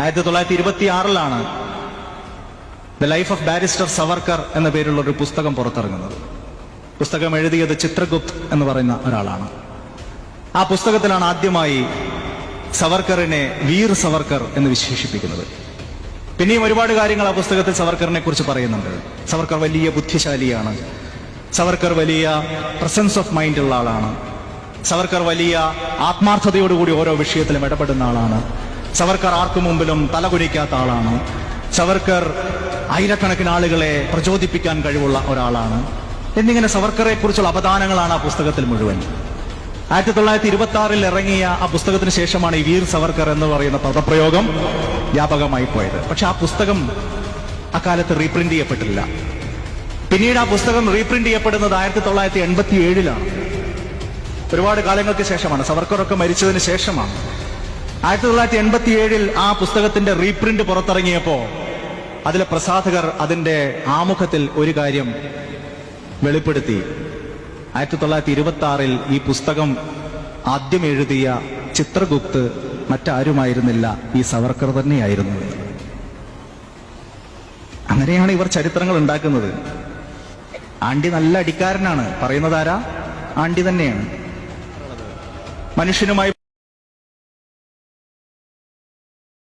ആയിരത്തി തൊള്ളായിരത്തി ഇരുപത്തി ആറിലാണ് the life of barrister Savarkar എന്ന പേരുള്ള ഒരു പുസ്തകം പുറത്തിറങ്ങുന്നത്. പുസ്തകം എഴുതിയത് ചിത്രഗുപ്ത് എന്ന് പറയുന്ന ഒരാളാണ്. ആ പുസ്തകത്തിലാണ് ആദ്യമായി സവർക്കറിനെ വീർ സവർക്കർ എന്ന് വിശേഷിപ്പിക്കുന്നത്. പിന്നെയും ഒരുപാട് കാര്യങ്ങൾ ആ പുസ്തകത്തിൽ സവർക്കറിനെ കുറിച്ച് പറയുന്നുണ്ട്. സവർക്കർ വലിയ ബുദ്ധിശാലിയാണ്. സവർക്കർ വലിയ പ്രസൻസ് ഓഫ് മൈൻഡ് ഉള്ള ആളാണ്. സവർക്കർ വലിയ ആത്മാർത്ഥതയോടുകൂടി ഓരോ വിഷയത്തിലും ഇടപെടുന്ന ആളാണ്. സവർക്കർ ആർക്കു മുമ്പിലും തലകുനിക്കാത്ത ആളാണ്. സവർക്കർ ആയിരക്കണക്കിന് ആളുകളെ പ്രചോദിപ്പിക്കാൻ കഴിവുള്ള ഒരാളാണ്. എന്നിങ്ങനെ സവർക്കറെ കുറിച്ചുള്ള അവദാനങ്ങളാണ് ആ പുസ്തകത്തിൽ മുഴുവൻ. ആയിരത്തി തൊള്ളായിരത്തി ഇരുപത്തി ആറിൽ ഇറങ്ങിയ ആ പുസ്തകത്തിന് ശേഷമാണ് ഈ വീർ സവർക്കർ എന്ന് പറയുന്ന പദപ്രയോഗം വ്യാപകമായി പോയത്. പക്ഷെ ആ പുസ്തകം അക്കാലത്ത് റീപ്രിന്റ് ചെയ്യപ്പെട്ടില്ല. പിന്നീട് ആ പുസ്തകം റീപ്രിന്റ് ചെയ്യപ്പെടുന്നത് ആയിരത്തി തൊള്ളായിരത്തി എൺപത്തി ഏഴിലാണ് ഒരുപാട് കാലങ്ങൾക്ക് ശേഷമാണ്. സവർക്കറൊക്കെ മരിച്ചതിന് ശേഷമാണ്. ആയിരത്തി തൊള്ളായിരത്തി എൺപത്തി ഏഴിൽ ആ പുസ്തകത്തിന്റെ റീപ്രിന്റ് പുറത്തിറങ്ങിയപ്പോ അതിലെ പ്രസാധകർ അതിന്റെ ആമുഖത്തിൽ ഒരു കാര്യം വെളിപ്പെടുത്തി. ആയിരത്തി തൊള്ളായിരത്തി ഇരുപത്തി ആറിൽ ഈ പുസ്തകം ആദ്യം എഴുതിയ ചിത്രഗുപ്ത് മറ്റാരുമായിരുന്നില്ല ഈ സവർക്കർ തന്നെയായിരുന്നു. അങ്ങനെയാണ് ഇവർ ചരിത്രങ്ങൾ ഉണ്ടാക്കുന്നത്. ആണ്ടി നല്ല അടിക്കാരനാണ്. പറയുന്നതാരാ ആണ്ടി തന്നെയാണ്. മനുഷ്യനുമായി